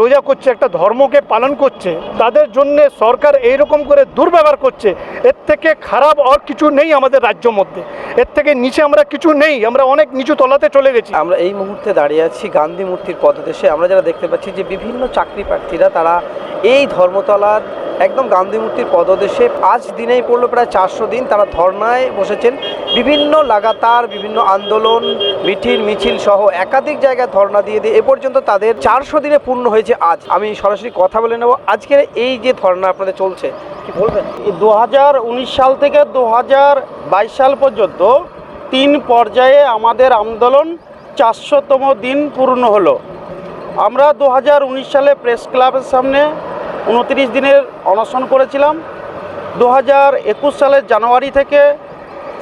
রোজা করছে, একটা ধর্মকে পালন করছে, তাদের জন্য সরকার এই রকম করে দুর্ব্যবহার করছে, এর থেকে খারাপ আর কিছু নেই আমাদের রাজ্য মধ্যে। এর থেকে নিচে আমরা কিছু নেই, আমরা অনেক নিচু তলাতে চলে গেছি। আমরা এই মুহূর্তে দাঁড়িয়ে আছি গান্ধী মূর্তির পদদেশে। আমরা যারা দেখতে পাচ্ছি যে বিভিন্ন চাকরি প্রার্থীরা, তারা এই ধর্মতলার একদম গান্ধী মূর্তির পদদেশে। পাঁচ দিনেই পড়ল প্রায় চারশো দিন। তারা ধর্নায় বসেছেন। বিভিন্ন লাগাতার বিভিন্ন আন্দোলন মিটিং মিছিল সহ একাধিক জায়গায় ধর্ণা দিয়ে দিয়ে এ পর্যন্ত তাদের চারশো দিনে পূর্ণ হয়েছে আজ। আমি সরাসরি কথা বলে নেব। আজকের এই যে ধর্ণা আপনাদের চলছে, কি বলবেন? দু হাজার উনিশ সাল থেকে দু হাজার বাইশ সাল পর্যন্ত তিন পর্যায়ে আমাদের আন্দোলন চারশোতম দিন পূর্ণ হলো। আমরা দু হাজার উনিশ সালে প্রেস ক্লাবের সামনে উনত্রিশ দিনের অনশন করেছিলাম। দু হাজার একুশ সালের জানুয়ারি থেকে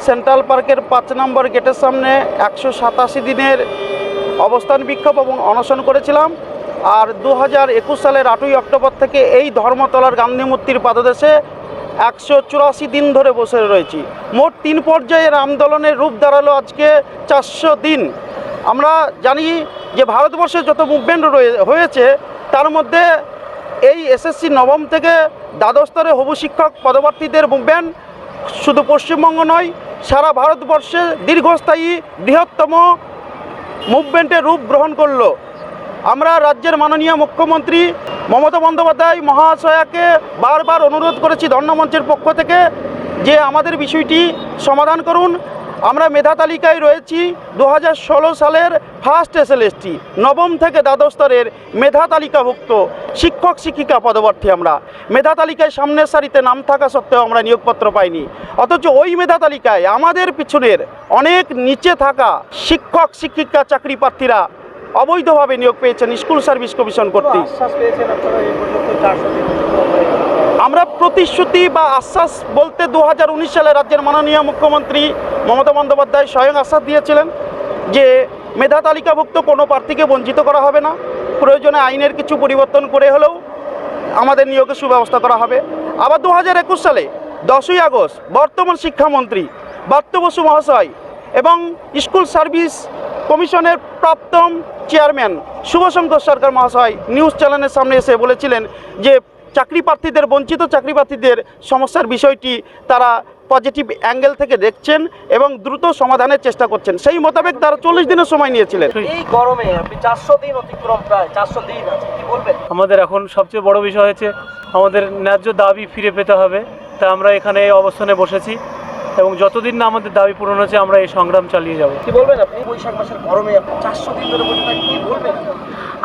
সেন্ট্রাল পার্কের পাঁচ নম্বর গেটের সামনে একশো সাতাশি দিনের অবস্থান বিক্ষোভ এবং অনশন করেছিলাম। আর দু হাজার একুশ সালের আটই অক্টোবর থেকে এই ধর্মতলার গান্ধী মূর্তির পাদদেশে একশো চুরাশি দিন ধরে বসে রয়েছি। মোট তিন পর্যায়ের আন্দোলনের রূপ দাঁড়াল আজকে চারশো দিন। আমরা জানি যে ভারতবর্ষে যত মুভমেন্ট রয়ে, হয়েছে, তার মধ্যে এই এসএসসি নবম থেকে দ্বাদশ স্তরে হবু শিক্ষক পদপ্রার্থীদের মুভমেন্ট শুধু পশ্চিমবঙ্গ নয়, সারা ভারতবর্ষে দীর্ঘস্থায়ী বৃহত্তম মুভমেন্টের রূপ গ্রহণ করল। আমরা রাজ্যের মাননীয় মুখ্যমন্ত্রী মমতা বন্দ্যোপাধ্যায় মহাশয়াকে বারবার অনুরোধ করেছি ধর্ণমঞ্চের পক্ষ থেকে যে আমাদের বিষয়টি সমাধান করুন। আমরা মেধা তালিকায় রয়েছি দু হাজার ষোলো সালের ফার্স্ট এসএলএসটি নবম থেকে দ্বাদশ স্তরের মেধা তালিকাভুক্ত শিক্ষক শিক্ষিকা পদপ্রার্থী আমরা। মেধা তালিকায় সামনের সারিতে নাম থাকা সত্ত্বেও আমরা নিয়োগপত্র পাইনি। অথচ ওই মেধা তালিকায় আমাদের পিছনের অনেক নিচে থাকা শিক্ষক শিক্ষিকা চাকরি প্রার্থীরা অবৈধভাবে নিয়োগ পেয়েছেন স্কুল সার্ভিস কমিশন কর্তৃক। আমরা প্রতিশ্রুতি বা আশ্বাস বলতে দু হাজার উনিশ সালে রাজ্যের মাননীয় মুখ্যমন্ত্রী মমতা বন্দ্যোপাধ্যায় স্বয়ং আশ্বাস দিয়েছিলেন যে মেধা তালিকাভুক্ত কোনো প্রার্থীকে বঞ্চিত করা হবে না। প্রয়োজনে আইনের কিছু পরিবর্তন করে হলেও আমাদের নিয়োগের সুব্যবস্থা করা হবে। আবার দু হাজার একুশ সালে দশই আগস্ট বর্তমান শিক্ষামন্ত্রী বার্ত বসু মহাশয় এবং স্কুল সার্ভিস কমিশনের প্রাপ্তম চেয়ারম্যান শুভশঙ্কর সরকার মহাশয় নিউজ চ্যানেলের সামনে এসে বলেছিলেন যে চাকরি প্রার্থীদের, বঞ্চিত চাকরি প্রার্থীদের সমস্যার বিষয়টি তারা পজিটিভ অ্যাঙ্গেল থেকে দেখছেন এবং দ্রুত সমাধানের চেষ্টা করছেন। সেই মোতাবেক তারা চল্লিশ দিনের সময় নিয়েছিলেন। এই গরমে আপনি চারশো দিন অতিক্রম প্রায় চারশো দিন আছে কি বলবেন? আমাদের এখন সবচেয়ে বড় বিষয় হচ্ছে আমাদের ন্যায্য দাবি ফিরে পেতে হবে। তা আমরা এখানে এই অবস্থানে বসেছি এবং যতদিন না আমাদের দাবি পূরণ হচ্ছে আমরা এই সংগ্রাম চালিয়ে যাব। কি বলবেন আপনি? বৈশাখ মাসের গরমে আপনি চারশো দিন ধরে বসে কি বলবেন?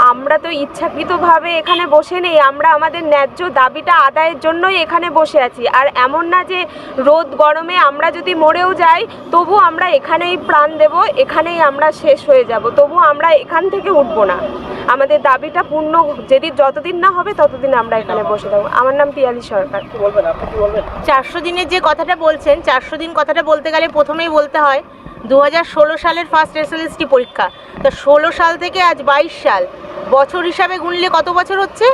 আমরা তো ইচ্ছাকৃতভাবে এখানে বসে নেই আমরা আমাদের ন্যায্য দাবিটা আদায়ের জন্যই এখানে বসে আছি। আর এমন না যে রোদ গরমে আমরা যদি মরেও যাই তবু আমরা এখানেই প্রাণ দেব এখানেই আমরা শেষ হয়ে যাব। তবু আমরা এখান থেকে উঠবো না। আমাদের দাবিটা পূর্ণ যেদিন যতদিন না হবে ততদিন আমরা এখানে বসে থাকব। আমার নাম পিয়ালি সরকার। কি বলবেন? আপনি কি বলবেন? চারশো দিনের যে কথাটা বলছেন চারশো দিন কথাটা বলতে গেলে প্রথমেই বলতে হয় দু হাজার ষোলো সালের ফার্স্ট এসএলএসটি পরীক্ষা। তা ষোলো সাল থেকে আজ বাইশ সাল। বছর হিসাবে গুনলে কত বছর হচ্ছে?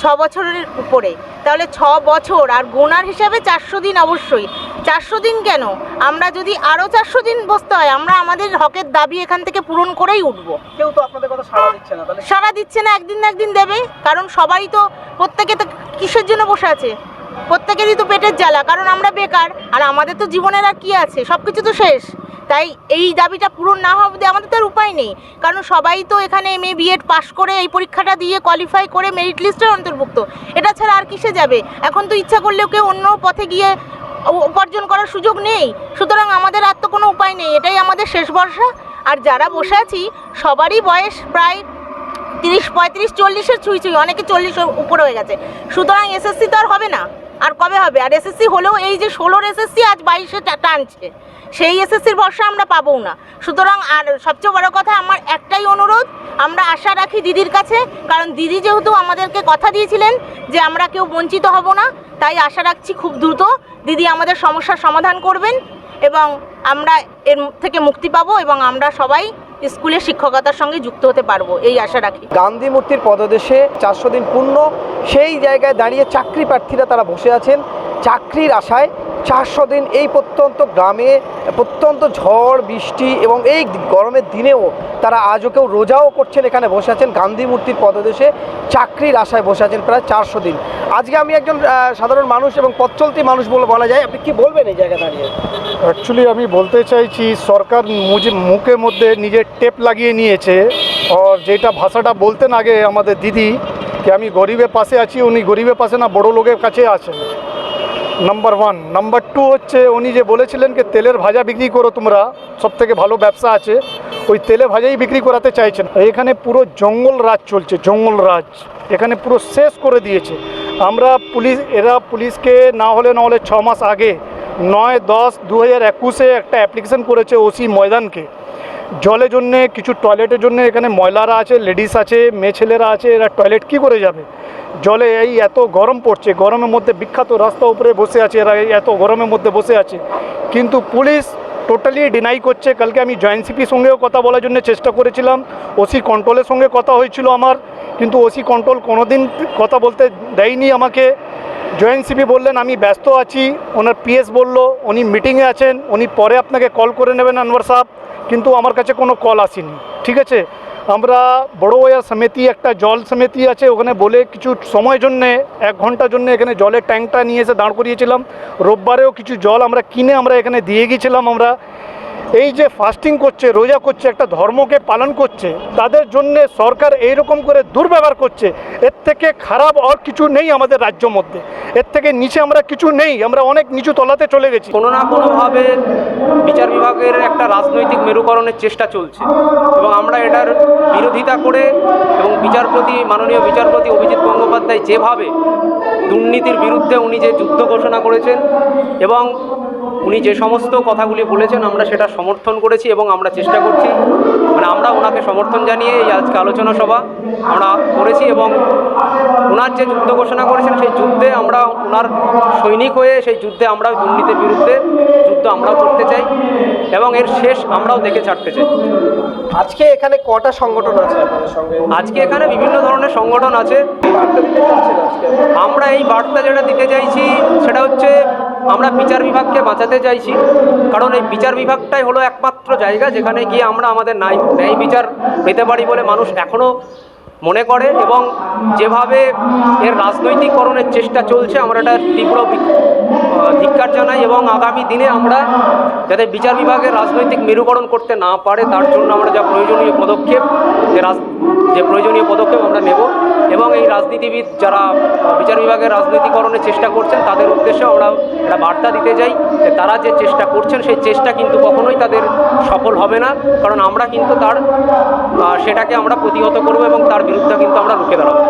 ছ বছরের উপরে। তাহলে ছ বছর আর গোনার হিসাবে চারশো দিন অবশ্যই। চারশো দিন কেন? আমরা যদি আরও চারশো দিন বসতে হয় আমরা আমাদের হকের দাবি এখান থেকে পূরণ করেই উঠব। কেউ তো আপনাদের কথা সাড়া দিচ্ছে না দিচ্ছে না একদিন না একদিন দেবে। কারণ সবাই তো প্রত্যেকে তো কিসের জন্য বসে আছে? প্রত্যেকেরই তো পেটের জ্বালা কারণ আমরা বেকার। আর আমাদের তো জীবনের আর কি আছে? সব কিছু তো শেষ। তাই এই দাবিটা পূরণ না অবধি আমাদের তো আর উপায় নেই। কারণ সবাই তো এখানে এম এ বিএড পাশ করে এই পরীক্ষাটা দিয়ে কোয়ালিফাই করে মেরিট লিস্টের অন্তর্ভুক্ত। এটা ছাড়া আর কিসে যাবে? এখন তো ইচ্ছা করলেও কেউ অন্য পথে গিয়ে উপার্জন করার সুযোগ নেই। সুতরাং আমাদের আর তো কোনো উপায় নেই। এটাই আমাদের শেষ ভরসা। আর যারা বসে আছি, সবারই বয়স প্রায় তিরিশ, পঁয়ত্রিশ, চল্লিশের ছুঁই ছুঁই, অনেকে চল্লিশ উপরে হয়ে গেছে। সুতরাং এসএসসি তো আর হবে না, আর কবে হবে? আর এসএসসি হলেও এই যে ষোলোর এসএসসি আজ বাইশে টানছে, সেই এসএসসির ভরসা আমরা পাবো না। সুতরাং আর সবচেয়ে বড় কথা, আমার একটাই অনুরোধ, আমরা আশা রাখি দিদির কাছে, কারণ দিদি যেহেতু আমাদেরকে কথা দিয়েছিলেন যে আমরা কেউ বঞ্চিত হব না, তাই আশা রাখছি খুব দ্রুত দিদি আমাদের সমস্যার সমাধান করবেন এবং আমরা এর থেকে মুক্তি পাবো এবং আমরা সবাই স্কুলে শিক্ষকতার সঙ্গে যুক্ত হতে পারব, এই আশা রাখি। গান্ধী মূর্তির পদদেশে চারশো দিন পূর্ণ, সেই জায়গায় দাঁড়িয়ে চাকরি প্রার্থীরা তারা বসে আছেন। চাকরির আশায় চারশো দিন এই প্রত্যন্ত গ্রামে প্রত্যন্ত ঝড়, বৃষ্টি এবং এই গরমের দিনেও তারা আজও কেউ রোজাও করছেন, এখানে বসে আছেন। গান্ধী মূর্তির পদদেশে চাকরির আশায় বসে আছেন প্রায় চারশো দিন। আজকে আমি একজন সাধারণ মানুষ এবং পথ চলতি মানুষ বলে বলা যায়। আপনি কি বলবেন এই জায়গা দাঁড়িয়ে? অ্যাকচুয়ালি আমি বলতে চাইছি, সরকার মুখের মধ্যে নিজের টেপ লাগিয়ে নিয়েছে। আর যেটা ভাষাটা বলতেন আগে আমাদের দিদি কি আমি গরিবের পাশে আছি, উনি গরিবের পাশে না বড় লোকের কাছে আছেন। নাম্বার ওয়ান নাম্বার টু হচ্ছে, উনি যে বলেছিলেন যে তেলের ভাজা বিক্রি করো তোমরা সব থেকে ভালো ব্যবসা আছে, ওই তেলে ভাজাই বিক্রি করাতে চাইছেন। এখানে পুরো জঙ্গল রাজ চলছে, জঙ্গল রাজ। এখানে পুরো শেষ করে দিয়েছে। আমরা পুলিশ, এরা পুলিশকে না হলে না হলে ছ মাস আগে, নয় দশ দু হাজার একুশে একটা অ্যাপ্লিকেশন করেছে ওসি ময়দানকে। জলের জন্যে, কিছু টয়লেটের জন্য এখানে ময়লারা আছে লেডিস আছে, মেয়ে ছেলেরা আছে, এরা টয়লেট কি করে যাবে? জলে এই এত গরম পড়ছে, গরমের মধ্যে বিখ্যাত রাস্তা উপরে বসে আছে এরা এত গরমের মধ্যে বসে আছে। কিন্তু পুলিশ টোটালি ডিনাই করছে। কালকে আমি জয়েন্ট সিপির সঙ্গেও কথা বলার জন্য চেষ্টা করেছিলাম। ওসি কন্ট্রোলের সঙ্গে কথা হয়েছিল আমার। কিন্তু ওসি কন্ট্রোল কোনোদিন কথা বলতে দেয়নি আমাকে। জয়েন্ট সিপি বললেন, আমি ব্যস্ত আছি। ওনার পিএস বলল, উনি মিটিংয়ে আছেন। উনি পরে আপনাকে কল করে নেবেন আনোয়ার সাহেব। কিন্তু আমার কাছে কোনো কল আসেনি, ঠিক আছে? আমরা বড় ওয়ার সমিতি, একটা জল সমিতি আছে, ওখানে বলে কিছু সময় জন্যে, এক ঘণ্টার জন্য এখানে জলের ট্যাঙ্কটা নিয়ে এসে দাঁড় করিয়েছিলাম। রোববারেও কিছু জল আমরা কিনে আমরা এখানে দিয়ে গিয়েছিলাম আমরা। এই যে ফাস্টিং করছে, রোজা করছে, একটা ধর্মকে পালন করছে, তাদের জন্য সরকার এই রকম করে দুর্ব্যবহার করছে, এর থেকে খারাপ আর কিছু নেই আমাদের রাজ্য মধ্যে। এর থেকে নিচে আমরা কিছু নেই, আমরা অনেক নিচু তলাতে চলে গেছি। কোনো না কোনোভাবে বিচার বিভাগের একটা রাজনৈতিক মেরুকরণের চেষ্টা চলছে এবং আমরা এটার বিরোধিতা করে এবং বিচারপতি মাননীয় বিচারপতি অভিজিৎ গঙ্গোপাধ্যায় যেভাবে দুর্নীতির বিরুদ্ধে উনি যে যুদ্ধ ঘোষণা করেছেন এবং উনি যে সমস্ত কথাগুলি বলেছেন, আমরা সেটা সমর্থন করেছি এবং আমরা চেষ্টা করছি। মানে আমরা ওনাকে সমর্থন জানিয়ে এই আজকে আলোচনা সভা আমরা করেছি এবং ওনার যে যুদ্ধ ঘোষণা করেছেন সেই যুদ্ধে আমরা ওনার সৈনিক হয়ে সেই যুদ্ধে আমরা দুর্নীতির বিরুদ্ধে যুদ্ধ আমরাও করতে চাই এবং এর শেষ আমরাও দেখে ছাড়তে চাই। আজকে এখানে কটা সংগঠন আছে আজকে এখানে বিভিন্ন ধরনের সংগঠন আছে। আমরা এই বার্তা যেটা দিতে চাইছি সেটা হচ্ছে আমরা বিচার বিভাগকে বাঁচাতে চাইছি। কারণ এই বিচার বিভাগটাই হলো একমাত্র জায়গা যেখানে গিয়ে আমরা আমাদের ন্যায় ন্যায় বিচার পেতে পারি বলে মানুষ এখনও মনে করে এবং যেভাবে এর রাজনৈতিকরণের চেষ্টা চলছে, আমরা এটা তীব্র ধিক্ষার জানাই এবং আগামী দিনে আমরা যাতে বিচার বিভাগের রাজনৈতিক মেরুকরণ করতে না পারে, তার জন্য আমরা যা প্রয়োজনীয় পদক্ষেপ, যে যে প্রয়োজনীয় পদক্ষেপ আমরা নেব এবং এই রাজনীতিবিদ যারা বিচার বিভাগের রাজনীতিকরণের চেষ্টা করছেন, তাদের উদ্দেশ্যে আমরা একটা বার্তা দিতে যাই যে তারা যে চেষ্টা করছেন, সেই চেষ্টা কিন্তু কখনোই তাদের সফল হবে না। কারণ আমরা কিন্তু তার সেটাকে আমরা প্রতিহত করব এবং তার বিরুদ্ধে কিন্তু আমরা রুখে দাঁড়াবো।